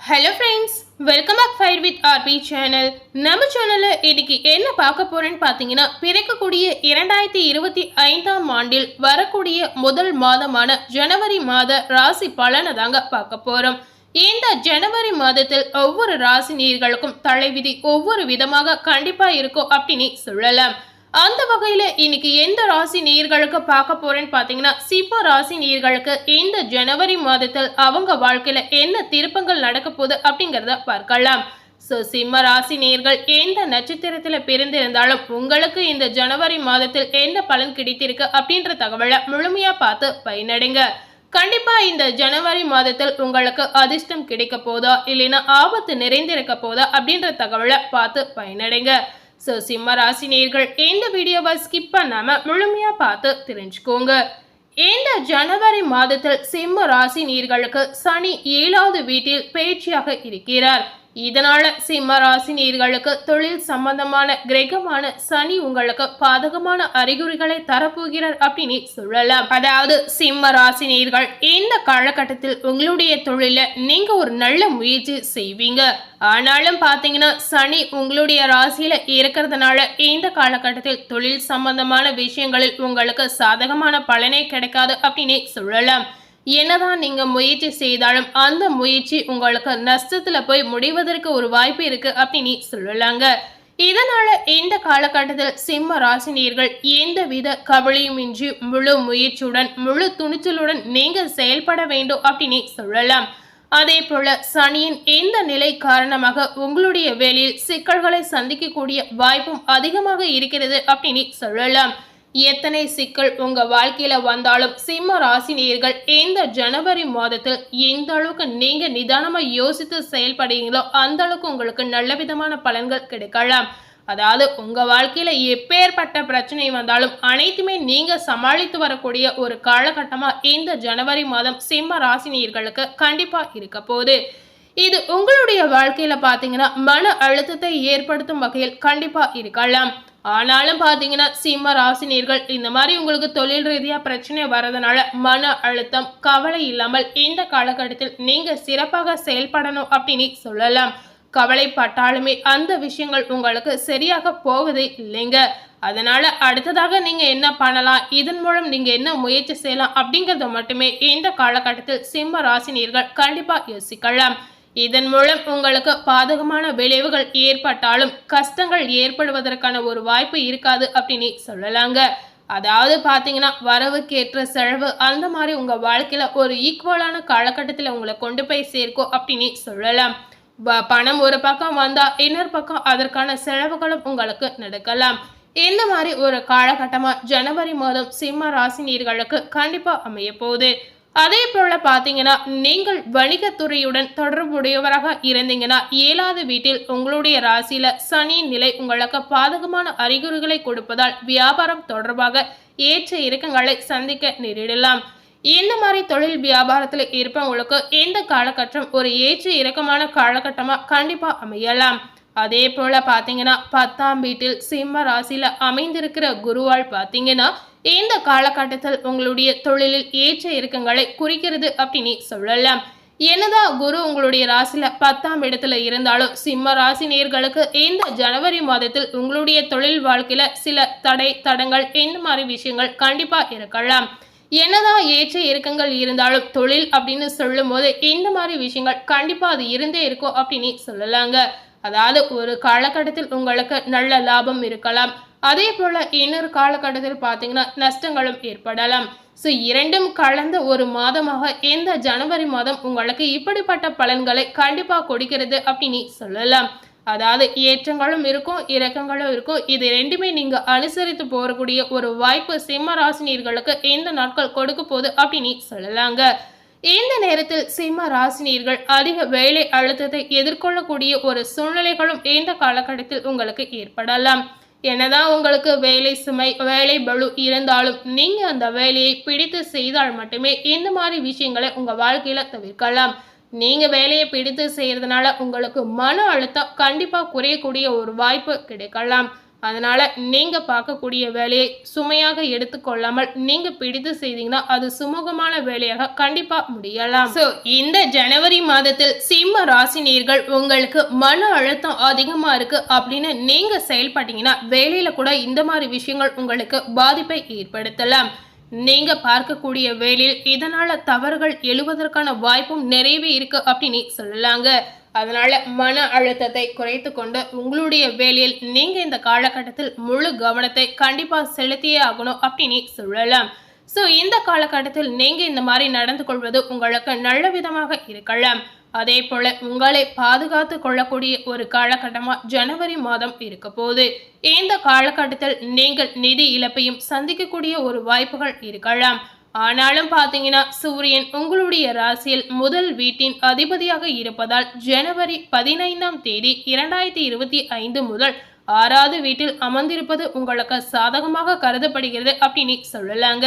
Hello friends welcome back fire with RP channel நம்ம சேனலில் இன்னைக்கு என்ன பார்க்க போகிறேன்னு பார்த்தீங்கன்னா பிறக்கக்கூடிய இரண்டாயிரத்தி இருபத்தி ஐந்தாம் ஆண்டில் வரக்கூடிய முதல் மாதமான ஜனவரி மாத ராசி பலனை தாங்க பார்க்க போகிறோம் இந்த ஜனவரி மாதத்தில் ஒவ்வொரு ராசி நீர்களுக்கும் தலைவிதி ஒவ்வொரு விதமாக கண்டிப்பாக இருக்கும் அப்படின்னு சொல்லலாம். அந்த வகையில் இன்னைக்கு எந்த ராசி நீர்களுக்கு பார்க்க போறேன்னு பார்த்தீங்கன்னா சிம்ம ராசி நீர்களுக்கு இந்த ஜனவரி மாதத்தில் அவங்க வாழ்க்கையில் என்ன திருப்பங்கள் நடக்க போகுது அப்படிங்கிறத பார்க்கலாம். ஸோ சிம்ம ராசி நேர்கள் எந்த நட்சத்திரத்தில் பிறந்திருந்தாலும் உங்களுக்கு இந்த ஜனவரி மாதத்தில் என்ன பலன் கிடைத்திருக்கு அப்படின்ற தகவலை முழுமையாக பார்த்து பயனடைங்க. கண்டிப்பாக இந்த ஜனவரி மாதத்தில் உங்களுக்கு அதிர்ஷ்டம் கிடைக்க போதா? இல்லைன்னா ஆபத்து நிறைந்திருக்க போதா? அப்படின்ற தகவலை பார்த்து பயனடைங்க. ஸோ சிம்ம ராசி நேர்கள் இந்த வீடியோவை ஸ்கிப் பண்ணாமல் முழுமையாக பார்த்து தெரிஞ்சுக்கோங்க. இந்த ஜனவரி மாதத்தில் சிம்ம ராசி நீர்களுக்கு சனி ஏழாவது வீட்டில் பயிற்சியாக இருக்கிறார். இதனால சிம்மராசி நேர்களுக்கு தொழில் சம்பந்தமான கிரகமான சனி உங்களுக்கு பாதகமான அறிகுறிகளை தரப்போகிறார் அப்படின்னு சொல்லலாம். அதாவது சிம்ம ராசி நேர்கள் இந்த காலகட்டத்தில் உங்களுடைய தொழில நீங்க ஒரு நல்ல முயற்சி செய்வீங்க. ஆனாலும் பாத்தீங்கன்னா சனி உங்களுடைய ராசியில இருக்கிறதுனால இந்த காலகட்டத்தில் தொழில் சம்பந்தமான விஷயங்களில் உங்களுக்கு சாதகமான பலனே கிடைக்காது அப்படின்னு சொல்லலாம். என்னதான் நீங்க முயற்சி செய்தாலும் அந்த முயற்சி உங்களுக்கு நஷ்டத்துல போய் முடிவதற்கு ஒரு வாய்ப்பு இருக்கு அப்படின்னு சொல்லலாங்க. இதனால இந்த காலகட்டத்தில் சிம்ம ராசினியர்கள் எந்தவித கவலையுமின்றி முழு முயற்சியுடன் முழு துணிச்சலுடன் நீங்க செயல்பட வேண்டும் அப்படின்னு சொல்லலாம். அதே போல சனியின் இந்த நிலை காரணமாக உங்களுடைய வேலையில் சிக்கல்களை சந்திக்கக்கூடிய வாய்ப்பும் அதிகமாக இருக்கிறது அப்படின்னு சொல்லலாம். எத்தனை சிக்கல் உங்க வாழ்க்கையில வந்தாலும் சிம்ம ராசினியர்கள் இந்த ஜனவரி மாதத்தில் எந்த அளவுக்கு நீங்க நிதானமா யோசித்து செயல்படுறீங்களோ அந்த அளவுக்கு உங்களுக்கு நல்ல விதமான பலன்கள் கிடைக்கலாம். அதாவது உங்க வாழ்க்கையில எப்பேற்பட்ட பிரச்சனை வந்தாலும் அனைத்துமே நீங்க சமாளித்து வரக்கூடிய ஒரு காலகட்டமா இந்த ஜனவரி மாதம் சிம்ம ராசினியர்களுக்கு கண்டிப்பா இருக்க போகுது. இது உங்களுடைய வாழ்க்கையில பாத்தீங்கன்னா மன அழுத்தத்தை ஏற்படுத்தும் வகையில் கண்டிப்பா இருக்கலாம். ஆனாலும் பார்த்தீங்கன்னா சிம்ம ராசினியர்கள் இந்த மாதிரி உங்களுக்கு தொழில் ரீதியாக பிரச்சனை வர்றதுனால மன அழுத்தம் கவலை இல்லாமல் இந்த காலகட்டத்தில் நீங்கள் சிறப்பாக செயல்படணும் அப்படின்னு சொல்லலாம். கவலைப்பட்டாலுமே அந்த விஷயங்கள் உங்களுக்கு சரியாக போவதே இல்லைங்க. அதனால அடுத்ததாக நீங்க என்ன பண்ணலாம் இதன் மூலம் நீங்க என்ன முயற்சி செய்யலாம் அப்படிங்கறத மட்டுமே இந்த காலகட்டத்தில் சிம்ம ராசினியர்கள் கண்டிப்பா யோசிக்கலாம். இதன் மூலம் உங்களுக்கு பாதகமான விளைவுகள் ஏற்பட்டாலும் கஷ்டங்கள் ஏற்படுவதற்கான ஒரு வாய்ப்பு இருக்காது அப்படின்னு சொல்லலாங்க. அதாவது பார்த்தீங்கன்னா வரவுக்கேற்ற செலவு அந்த மாதிரி உங்கள் வாழ்க்கையில் ஒரு ஈக்குவலான காலகட்டத்தில் உங்களை கொண்டு போய் சேர்க்கும் அப்படின்னு சொல்லலாம். பணம் ஒரு பக்கம் வந்தால் இன்னொரு பக்கம் அதற்கான செலவுகளும் உங்களுக்கு நடக்கலாம். இந்த மாதிரி ஒரு காலகட்டமாக ஜனவரி மாதம் சிம்ம ராசினியர்களுக்கு கண்டிப்பாக அமைய போகுது. அதே போல பார்த்தீங்கன்னா நீங்கள் வணிகத்துறையுடன் தொடர்புடையவராக இருந்தீங்கன்னா ஏழாவது வீட்டில் உங்களுடைய ராசியில சனி நிலை உங்களுக்கு பாதகமான அறிகுறிகளை கொடுப்பதால் வியாபாரம் தொடர்பாக ஏற்ற இறக்கங்களை சந்திக்க நேரிடலாம். இந்த மாதிரி தொழில் வியாபாரத்தில் இருப்பவங்களுக்கு இந்த காலகட்டம் ஒரு ஏற்ற இறக்கமான காலகட்டமாக கண்டிப்பாக அமையலாம். அதே போல பார்த்தீங்கன்னா பத்தாம் வீட்டில் சிம்ம ராசியில அமைந்திருக்கிற குருவால் பார்த்தீங்கன்னா இந்த காலகட்டத்தில் உங்களுடைய தொழிலில் ஏற்ற இறக்கங்களை குறிக்கிறது அப்படின்னு சொல்லலாம். என்னதான் குரு உங்களுடைய ராசியில பத்தாம் இடத்துல இருந்தாலும் சிம்ம ராசி நேர்களுக்கு இந்த ஜனவரி மாதத்தில் உங்களுடைய தொழில் வாழ்க்கையில சில தடை தடங்கள் இந்த மாதிரி விஷயங்கள் கண்டிப்பா இருக்கலாம். என்னதான் ஏற்ற இறக்கங்கள் இருந்தாலும் தொழில் அப்படின்னு சொல்லும் போது இந்த மாதிரி விஷயங்கள் கண்டிப்பா அது இருந்தே இருக்கும் அப்படின்னு சொல்லலாங்க. அதாவது ஒரு காலகட்டத்தில் உங்களுக்கு நல்ல லாபம் இருக்கலாம். அதே போல இன்னொரு காலகட்டத்தில் பார்த்தீங்கன்னா நஷ்டங்களும் ஏற்படலாம். ஸோ இரண்டும் கலந்த ஒரு மாதமாக இந்த ஜனவரி மாதம் உங்களுக்கு இப்படிப்பட்ட பலன்களை கண்டிப்பாக கொடுக்கிறது அப்படின்னு சொல்லலாம். அதாவது ஏற்றங்களும் இருக்கும் இறக்கங்களும் இருக்கும். இது ரெண்டுமே நீங்கள் அனுசரித்து போகக்கூடிய ஒரு வாய்ப்பு சிம்ம ராசினியர்களுக்கு இந்த நாட்கள் கொடுக்க போகுது அப்படின்னு சொல்லலாங்க. இந்த நேரத்தில் சிம்ம ராசினியர்கள் அதிக வேலை அழுத்தத்தை எதிர்கொள்ளக்கூடிய ஒரு சூழ்நிலைகளும் இந்த காலகட்டத்தில் உங்களுக்கு ஏற்படலாம். என்னதான் உங்களுக்கு வேலை சுமை வேலை பலு இருந்தாலும் நீங்கள் அந்த வேலையை பிடித்து செய்தால் மட்டுமே இந்த மாதிரி விஷயங்களை உங்கள் வாழ்க்கையில் தவிர்க்கலாம். நீங்கள் வேலையை பிடித்து செய்கிறதுனால உங்களுக்கு மன அழுத்தம் கண்டிப்பாக குறையக்கூடிய ஒரு வாய்ப்பு கிடைக்கலாம். அதனால் நீங்கள் பார்க்கக்கூடிய வேலையை சுமையாக எடுத்துக்கொள்ளாமல் நீங்கள் பிடித்து செய்தீங்கன்னா அது சுமூகமான வேலையாக கண்டிப்பாக முடியலாம். ஸோ இந்த ஜனவரி மாதத்தில் சிம்ம ராசினியர்கள் உங்களுக்கு மன அழுத்தம் அதிகமாக இருக்குது அப்படின்னு நீங்கள் செயல்பட்டீங்கன்னா வேலையில் கூட இந்த மாதிரி விஷயங்கள் உங்களுக்கு பாதிப்பை ஏற்படுத்தலாம். நீங்க பார்க்கக்கூடிய வேலையில் இதனால தவறுகள் எழுவதற்கான வாய்ப்பும் நிறையவே இருக்கு அப்படின்னு சொல்லலாங்க. அதனால மன அழுத்தத்தை குறைத்து கொண்டு உங்களுடைய வேலையில் நீங்க இந்த காலகட்டத்தில் முழு கவனத்தை கண்டிப்பா செலுத்தியே ஆகணும் அப்படின்னு சொல்லலாம். ஸோ இந்த காலகட்டத்தில் நீங்க இந்த மாதிரி நடந்து கொள்வது உங்களுக்கு நல்ல விதமாக இருக்கலாம். அதே போல உங்களை பாதுகாத்து கொள்ளக்கூடிய ஒரு காலகட்டமா ஜனவரி மாதம் இருக்க போகுது. இந்த காலகட்டத்தில் நீங்கள் நிதி இழப்பையும் சந்திக்கக்கூடிய ஒரு வாய்ப்புகள் இருக்கலாம். ஆனாலும் பார்த்தீங்கன்னா சூரியன் உங்களுடைய ராசியில் முதல் வீட்டின் அதிபதியாக இருப்பதால் ஜனவரி பதினைந்தாம் தேதி இரண்டாயிரத்தி இருபத்தி ஐந்து முதல் ஆறாவது வீட்டில் அமர்ந்திருப்பது உங்களுக்கு சாதகமாக கருதப்படுகிறது அப்படின்னு சொல்லலாங்க.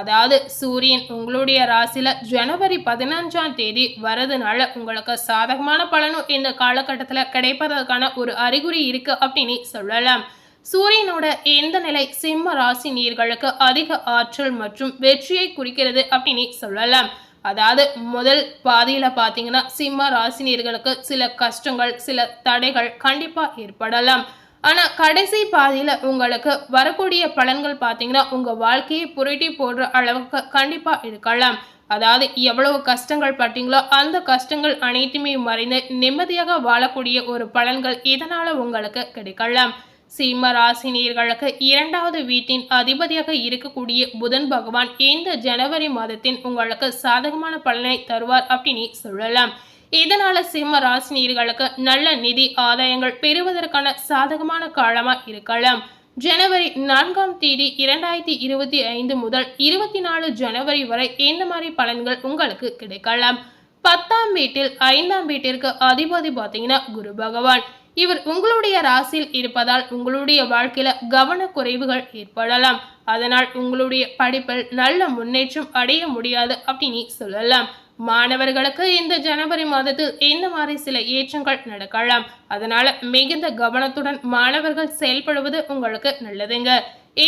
அதாவது சூரியன் உங்களுடைய ராசியில் ஜனவரி பதினஞ்சாம் தேதி வரதுனால உங்களுக்கு சாதகமான பலனும் இந்த காலகட்டத்தில் கிடைப்பதற்கான ஒரு அறிகுறி இருக்குது அப்படின்னு சொல்லலாம். சூரியனோட எந்த நிலை சிம்ம ராசி நீர்களுக்கு அதிக ஆற்றல் மற்றும் வெற்றியை குறிக்கிறது அப்படின்னு சொல்லலாம். அதாவது முதல் பாதியில் பார்த்தீங்கன்னா சிம்ம ராசினியர்களுக்கு சில கஷ்டங்கள் சில தடைகள் கண்டிப்பாக ஏற்படலாம். ஆனால் கடைசி பாதியில் உங்களுக்கு வரக்கூடிய பலன்கள் பார்த்தீங்கன்னா உங்கள் வாழ்க்கையை புரட்டி போடுற அளவுக்கு கண்டிப்பாக இருக்கலாம். அதாவது எவ்வளவு கஷ்டங்கள் பட்டீங்களோ அந்த கஷ்டங்கள் அனைத்துமே மறைந்து நிம்மதியாக வாழக்கூடிய ஒரு பலன்கள் இதனால் உங்களுக்கு கிடைக்கலாம். சிம்ம ராசினியர்களுக்கு இரண்டாவது வீட்டின் அதிபதியாக இருக்கக்கூடிய புதன் பகவான் இந்த ஜனவரி மாதத்தின் உங்களுக்கு சாதகமான பலனை தருவார் அப்படின்னு சொல்லலாம். இதனால சிம்ம ராசினியர்களுக்கு நல்ல நிதி ஆதாயங்கள் பெறுவதற்கான சாதகமான காலமா இருக்கலாம். ஜனவரி நான்காம் தேதி இரண்டாயிரத்தி இருபத்தி ஐந்து முதல் இருபத்தி நாலு ஜனவரி வரை இந்த மாதிரி பலன்கள் உங்களுக்கு கிடைக்கலாம். பத்தாம் வீட்டில் ஐந்தாம் வீட்டிற்கு அதிபதி பார்த்தீங்கன்னா குரு பகவான். இவர் உங்களுடைய ராசியில் இருப்பதால் உங்களுடைய வாழ்க்கையில கவனக்குறைவுகள் ஏற்படலாம். அதனால் உங்களுடைய படிப்பில் நல்ல முன்னேற்றம் அடைய முடியாது அப்படின்னு சொல்லலாம். மாணவர்களுக்கு இந்த ஜனவரி மாதத்தில் இந்த மாதிரி சில ஏற்றங்கள் நடக்கலாம். அதனால மிகுந்த கவனத்துடன் மாணவர்கள் செயல்படுவது உங்களுக்கு நல்லதுங்க.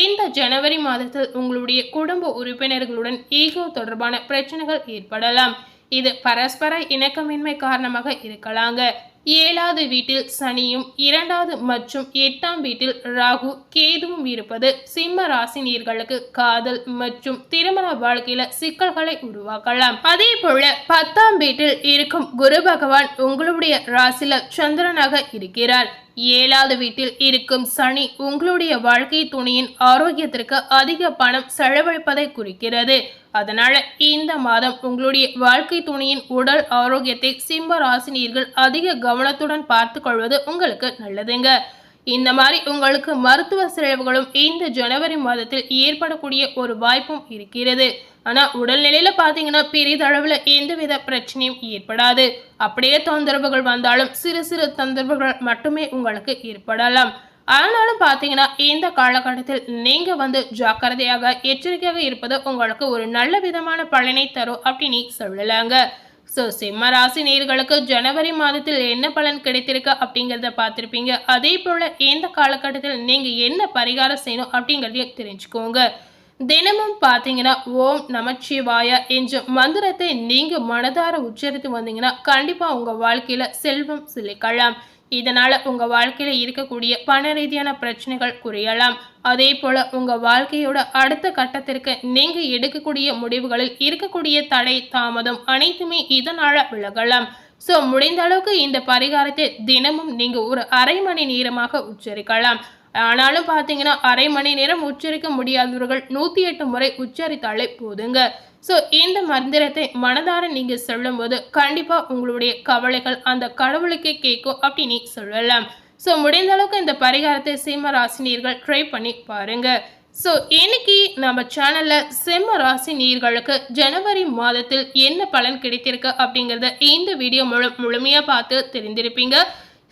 இந்த ஜனவரி மாதத்தில் உங்களுடைய குடும்ப உறுப்பினர்களுடன் ஈகோ தொடர்பான பிரச்சனைகள் ஏற்படலாம். இது பரஸ்பர இணக்கமின்மை காரணமாக இருக்கலாங்க. ஏழாவது வீட்டில் சனியும் இரண்டாவது மற்றும் எட்டாம் வீட்டில் ராகு கேதுவும் இருப்பது சிம்ம ராசினியர்களுக்கு காதல் மற்றும் திருமண வாழ்க்கையில சிக்கல்களை உருவாக்கலாம். அதே போல பத்தாம் வீட்டில் இருக்கும் குரு பகவான் உங்களுடைய ராசியில சந்திரனாக இருக்கிறார். ஏழாவது வீட்டில் இருக்கும் சனி உங்களுடைய வாழ்க்கை துணையின் ஆரோக்கியத்திற்கு அதிக பணம் செலவழிப்பதை குறிக்கிறது. அதனால இந்த மாதம் உங்களுடைய வாழ்க்கை துணையின் உடல் ஆரோக்கியத்தை சிம்ம ராசினியர்கள் அதிக கவனத்துடன் பார்த்து கொள்வது உங்களுக்கு நல்லதுங்க. இந்த மாதிரி உங்களுக்கு மருத்துவ செலவுகளும் இந்த ஜனவரி மாதத்தில் ஏற்படக்கூடிய ஒரு வாய்ப்பும் இருக்கிறது. ஆனால் உடல்நிலையில் பார்த்தீங்கன்னா பெரிதளவில் எந்தவித பிரச்சனையும் ஏற்படாது. அப்படியே தொந்தரவுகள் வந்தாலும் சிறு சிறு தொந்தரவுகள் மட்டுமே உங்களுக்கு ஏற்படலாம். ஆனாலும் பார்த்தீங்கன்னா இந்த காலகட்டத்தில் நீங்கள் வந்து ஜாக்கிரதையாக எச்சரிக்கையாக இருப்பது உங்களுக்கு ஒரு நல்ல விதமான பலனை தரும் அப்படின்னு சொல்லலாங்க. ஸோ சிம்ம ராசி நேர்களுக்கு ஜனவரி மாதத்தில் என்ன பலன் கிடைத்திருக்கு அப்படிங்கிறத பார்த்துருப்பீங்க. அதே போல் எந்த காலகட்டத்தில் நீங்கள் என்ன பரிகாரம் செய்யணும் அப்படிங்கிறதையும் தெரிஞ்சுக்கோங்க. தினமும் பார்த்தீங்கன்னா ஓம் நமச்சிவாய என்ற மந்திரத்தை நீங்கள் மனதார உச்சரித்து வந்தீங்கன்னா கண்டிப்பாக உங்கள் வாழ்க்கையில் செல்வம் சிலிக்கலாம் இதனால் உங்கள் வாழ்க்கையில் இருக்கக்கூடிய பண ரீதியான பிரச்சனைகள் குறையலாம். அதே போல் உங்கள் வாழ்க்கையோட அடுத்த கட்டத்திற்கு நீங்கள் எடுக்கக்கூடிய முடிவுகளில் இருக்கக்கூடிய தடை தாமதம் அனைத்துமே இதனால் விலகலாம். ஸோ முடிந்த அளவுக்கு இந்த பரிகாரத்தை தினமும் நீங்கள் ஒரு அரை மணி நேரமாக உச்சரிக்கலாம். ஆனாலும் பார்த்தீங்கன்னா அரை மணி நேரம் உச்சரிக்க முடியாதவர்கள் நூற்றி எட்டு முறை உச்சரித்தாலே போதுங்க. ஸோ இந்த மந்திரத்தை மனதார நீங்கள் சொல்லும்போது கண்டிப்பாக உங்களுடைய கவலைகள் அந்த கடவுளுக்கே கேட்கும் அப்படின்னு சொல்லலாம். ஸோ முடிந்த அளவுக்கு இந்த பரிகாரத்தை சிம்ம ராசினியர்கள் ட்ரை பண்ணி பாருங்க. ஸோ இன்னைக்கு நம்ம சேனலில் சிம்ம ராசி நீர்களுக்கு ஜனவரி மாதத்தில் என்ன பலன் கிடைத்திருக்கு அப்படிங்கிறத இந்த வீடியோ முழு முழுமையாக பார்த்து தெரிந்திருப்பீங்க.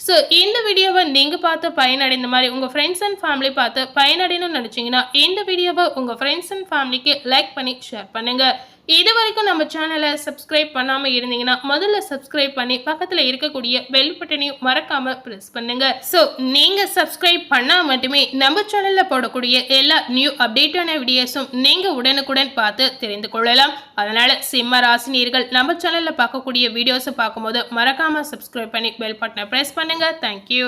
ஸோ இந்த வீடியோவை நீங்கள் பார்த்து பயனடைந்த மாதிரி உங்கள் ஃப்ரெண்ட்ஸ் அண்ட் ஃபேமிலி பார்த்து பயனடையணும்னு நினச்சிங்கன்னா இந்த வீடியோவை உங்கள் ஃப்ரெண்ட்ஸ் அண்ட் ஃபேமிலிக்கு லைக் பண்ணி ஷேர் பண்ணுங்கள் இது வரைக்கும் நம்ம சேனலை சப்ஸ்கிரைப் பண்ணாமல் இருந்தீங்கன்னா முதல்ல சப்ஸ்கிரைப் பண்ணி பக்கத்தில் இருக்கக்கூடிய பெல் பட்டனையும் மறக்காமல் ப்ரெஸ் பண்ணுங்க. ஸோ நீங்கள் சப்ஸ்கிரைப் பண்ணால் மட்டுமே நம்ம சேனலில் போடக்கூடிய எல்லா நியூ அப்டேட்டான வீடியோஸும் நீங்கள் உடனுக்குடன் பார்த்து தெரிந்து கொள்ளலாம். அதனால் சிம்ம ராசினியர்கள் நம்ம சேனலில் பார்க்கக்கூடிய வீடியோஸை பார்க்கும்போது மறக்காமல் சப்ஸ்கிரைப் பண்ணி பெல் பட்டனை ப்ரெஸ் பண்ணுங்கள் தேங்க்யூ